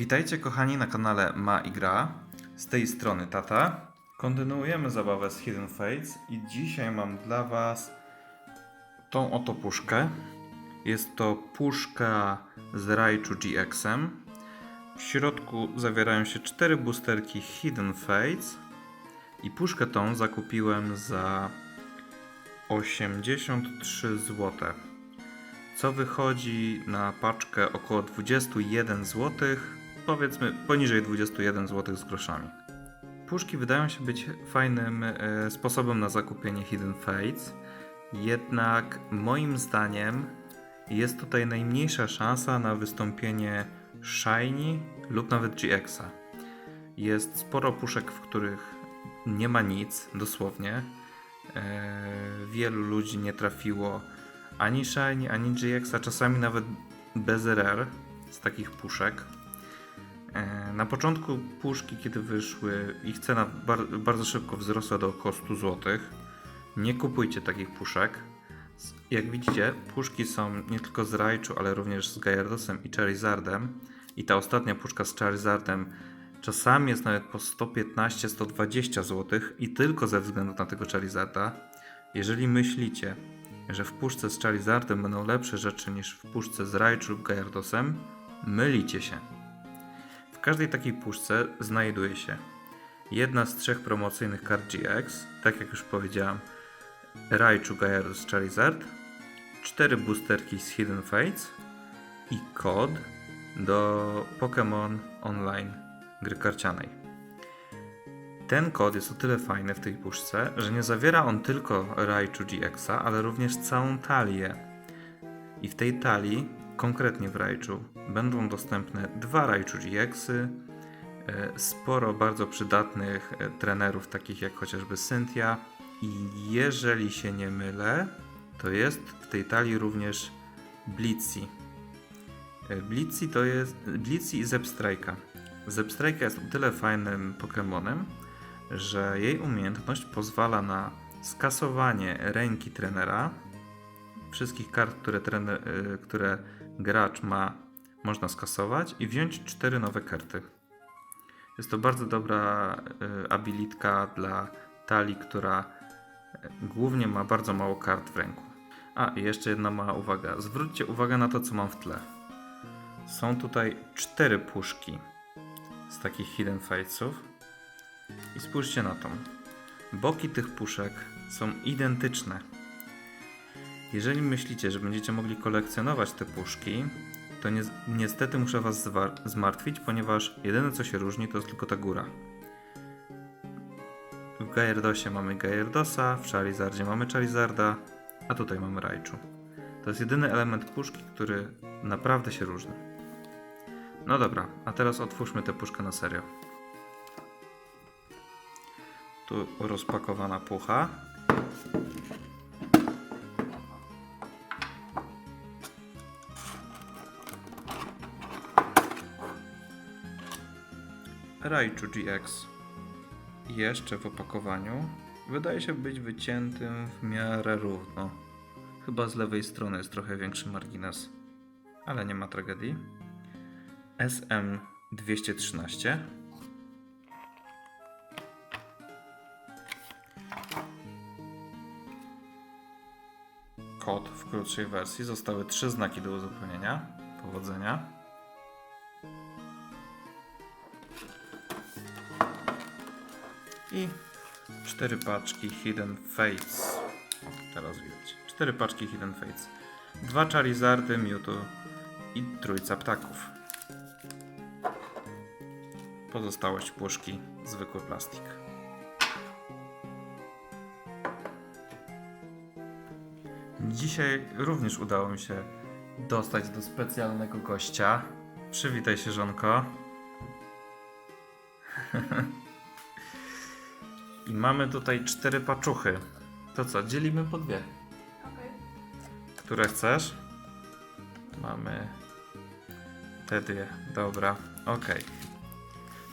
Witajcie kochani na kanale Ma i Gra. Z tej strony Tata. Kontynuujemy zabawę z Hidden Fates i dzisiaj mam dla Was tą oto puszkę. Jest to puszka z Raichu GX-em. W środku zawierają się cztery boosterki Hidden Fates i puszkę tą zakupiłem za 83 zł co wychodzi na paczkę około 21 zł, powiedzmy poniżej 21 zł z groszami. Puszki wydają się być fajnym e, sposobem na zakupienie Hidden Fates, jednak moim zdaniem jest tutaj najmniejsza szansa na wystąpienie Shiny lub nawet GX-a. Jest sporo puszek, w których nie ma nic, dosłownie. E, wielu ludzi nie trafiło ani Shiny, ani GX, a czasami nawet bez RR z takich puszek. Na początku puszki, kiedy wyszły, ich cena bar bardzo szybko wzrosła do około 100 zł. Nie kupujcie takich puszek. Jak widzicie, puszki są nie tylko z Raichu, ale również z Gyardosem i Charizardem. I ta ostatnia puszka z Charizardem czasami jest nawet po 115-120 zł i tylko ze względu na tego Charizarda. Jeżeli myślicie, że w puszce z Charizardem będą lepsze rzeczy niż w puszce z Raichu lub Gyardosem, mylicie się. W każdej takiej puszce znajduje się jedna z trzech promocyjnych kart GX, tak jak już powiedziałem, Raichu, Gyarados, Charizard, cztery boosterki z Hidden Fates i kod do Pokémon Online gry karcianej. Ten kod jest o tyle fajny w tej puszce, że nie zawiera on tylko Raichu GX-a, ale również całą talię. I w tej talii, konkretnie w Raichu, będą dostępne dwa Raichu GX-y, e, sporo bardzo przydatnych e, trenerów, takich jak chociażby Cynthia. I jeżeli się nie mylę, to jest w tej talii również Blitzy. E, Blitzy to jest Blitzy i Zepstrike'a. Zepstrike'a jest o tyle fajnym Pokémonem, że jej umiejętność pozwala na skasowanie ręki trenera. Wszystkich kart, które, trener, które gracz ma, można skasować i wziąć cztery nowe karty. Jest to bardzo dobra y, abilitka dla talii, która y, głównie ma bardzo mało kart w ręku. A, i jeszcze jedna mała uwaga. Zwróćcie uwagę na to, co mam w tle. Są tutaj cztery puszki z takich Hidden Fatesów. I spójrzcie na to. Boki tych puszek są identyczne. Jeżeli myślicie, że będziecie mogli kolekcjonować te puszki, to ni niestety muszę Was zmartwić, ponieważ jedyne co się różni to jest tylko ta góra. W Gyaradosie mamy Gyaradosa, w Charizardzie mamy Charizarda, a tutaj mamy Raichu. To jest jedyny element puszki, który naprawdę się różni. No dobra, a teraz otwórzmy tę puszkę na serio. Tu rozpakowana pucha. Raichu GX. Jeszcze w opakowaniu. Wydaje się być wyciętym w miarę równo. Chyba z lewej strony jest trochę większy margines, ale nie ma tragedii. SM 213. kod w krótszej wersji. Zostały trzy znaki do uzupełnienia. Powodzenia. I cztery paczki Hidden Fates. Teraz widać. Cztery paczki Hidden Fates. Dwa Charizardy, Mewtwo i trójca ptaków. Pozostałość puszki, zwykły plastik. Dzisiaj również udało mi się dostać do specjalnego gościa. Przywitaj się, żonko. Mamy tutaj cztery paczuchy. To co, dzielimy po dwie. Które chcesz? Mamy te dwie. Dobra, okej.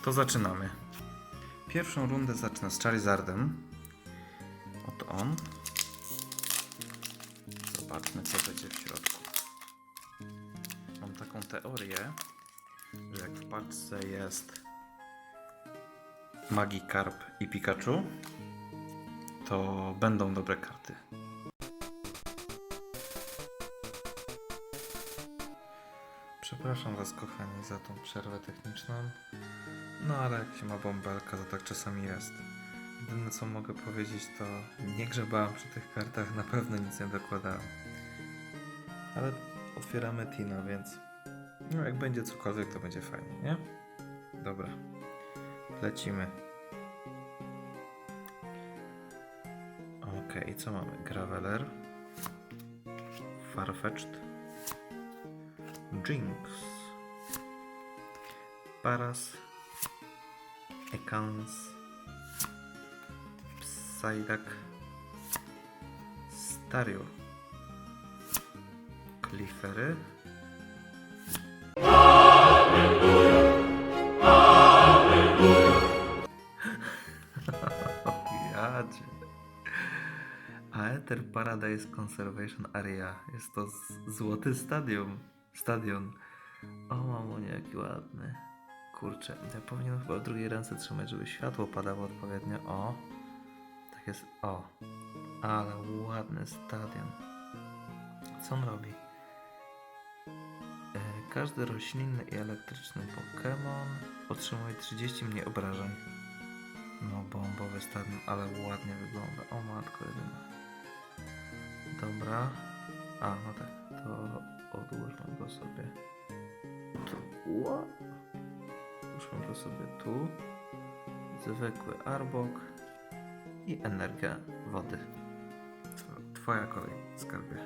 To zaczynamy. Pierwszą rundę zacznę z Charizardem. Oto on. Zobaczmy, co będzie w środku. Mam taką teorię, że jak w paczce jest Magikarp i Pikachu, to będą dobre karty. Przepraszam Was, kochani, za tą przerwę techniczną. No ale jak się ma bąbelka, to tak czasami jest. Jedyne co mogę powiedzieć, to nie grzebałem przy tych kartach, na pewno nic nie dokładałem. Ale otwieramy Tina, więc no jak będzie cokolwiek, to będzie fajnie, nie? Dobra. Lecimy. Okej, co mamy? Graveler. Farfetch'd. Jinx. Paras. Ekans. Psyduck. Stario. Cliffery. Aether Paradise Conservation Area. Jest to złoty stadion. Stadion. O, mamunie, jaki ładny. Kurczę, ja powinienem chyba w drugiej ręce trzymać, żeby światło padało odpowiednio. O, tak jest. O, ale ładny stadion. Co on robi? E, każdy roślinny i elektryczny Pokémon otrzymuje 30 mniej obrażeń. No, bombowy stadion, ale ładnie wygląda. O matko jedyna. Dobra. A, no tak, to odłóżmy go sobie tu. Odłóżmy go sobie tu. Zwykły arbok i energia wody. Tw- Twoja kolej, skarbie.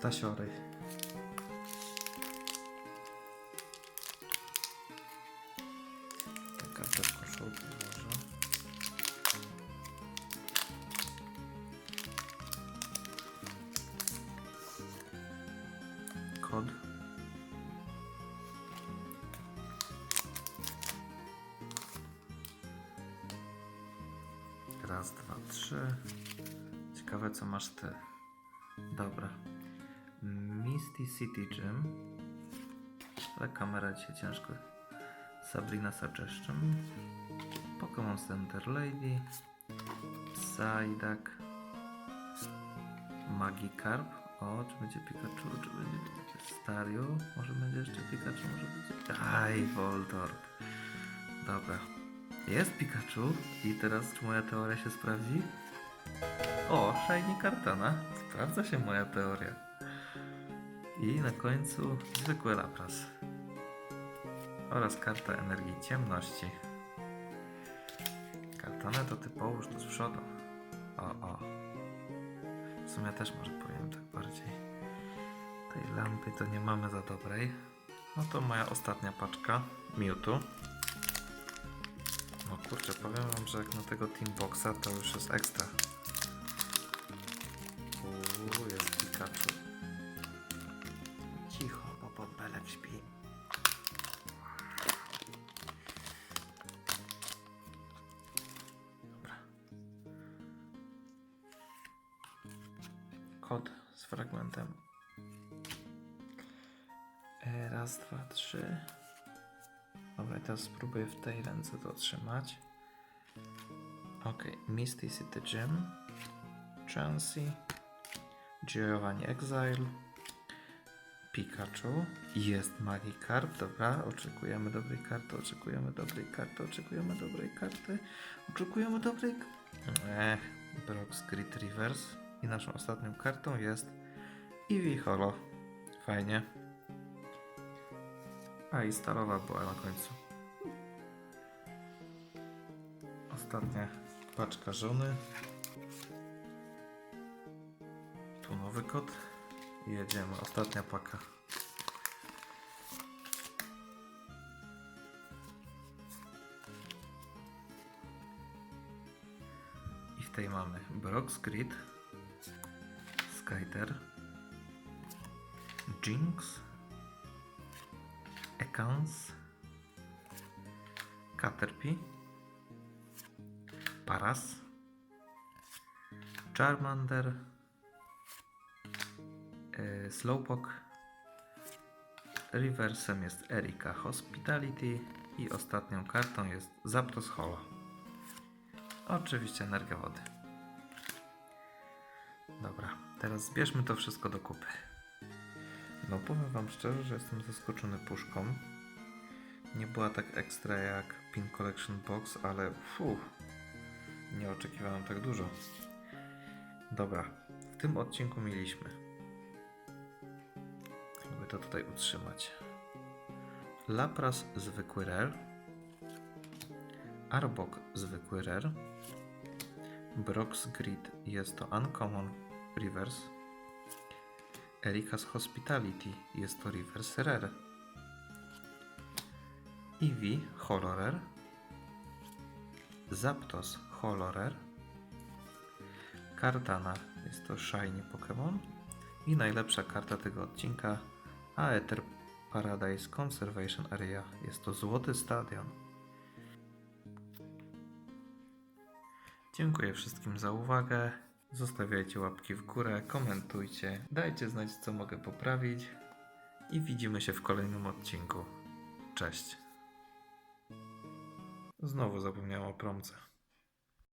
Tasiory. Trzy. Ciekawe co masz ty. Dobra. Misty City Gym. Ale kamera dzisiaj ciężko. Sabrina Suggestion. Pokémon Center Lady. Psyduck. Magikarp. O, czy będzie Pikachu, czy będzie Stario? Może będzie jeszcze Pikachu, może będzie... Aj, Voltorb. Dobra. Jest Pikachu. I teraz, czy moja teoria się sprawdzi? O, Shiny Kartana. Sprawdza się moja teoria. I na końcu zwykły Lapras. Oraz karta energii ciemności. Kartonę to ty połóż tu z przodu. O, o. W sumie też może powiem tak bardziej. Tej lampy to nie mamy za dobrej. No to moja ostatnia paczka Mewtwo. Kurczę, powiem wam, że jak na tego Teamboxa to już jest ekstra. Uuu, jest Pikachu. Cicho, bo bąbelek śpi. Dobra. Kod z fragmentem. E, Raz, dwa, trzy. Dobra, teraz spróbuję w tej ręce to trzymać. Ok, Misty City Gym. Chansey. Giovanni Exile. Pikachu. Jest Magikarp. Dobra, oczekujemy dobrej karty, oczekujemy dobrej karty, oczekujemy dobrej karty. Oczekujemy dobrej. Ech, Brock's Grid Reverse. I naszą ostatnią kartą jest Eevee Holo. Fajnie. A i stalowa była na końcu. Ostatnia paczka żony. Tu nowy kod. Jedziemy. Ostatnia paka. I w tej mamy Brock's Grid, Skyter, Jinx, Ekans, Caterpie, Paras, Charmander, e, Slowpoke reversem jest Erika Hospitality i ostatnią kartą jest Zapdos Holo. Oczywiście energia wody. Dobra, teraz zbierzmy to wszystko do kupy. No powiem wam szczerze, że jestem zaskoczony puszką. Nie była tak ekstra jak Pin Collection Box, ale nie oczekiwałem tak dużo. Dobra, w tym odcinku mieliśmy. Jakby to tutaj utrzymać. Lapras zwykły rare. Arbok zwykły rare. Brox Grid jest to Uncommon Reverse. Erika's Hospitality jest to Reverse Rare. Eevee Holo Rare. Zapdos Holo Rare. Cardana jest to Shiny Pokémon. I najlepsza karta tego odcinka Aether Paradise Conservation Area jest to Złoty Stadion. Dziękuję wszystkim za uwagę. Zostawiajcie łapki w górę, komentujcie, dajcie znać, co mogę poprawić. I widzimy się w kolejnym odcinku. Cześć. Znowu zapomniałem o promce.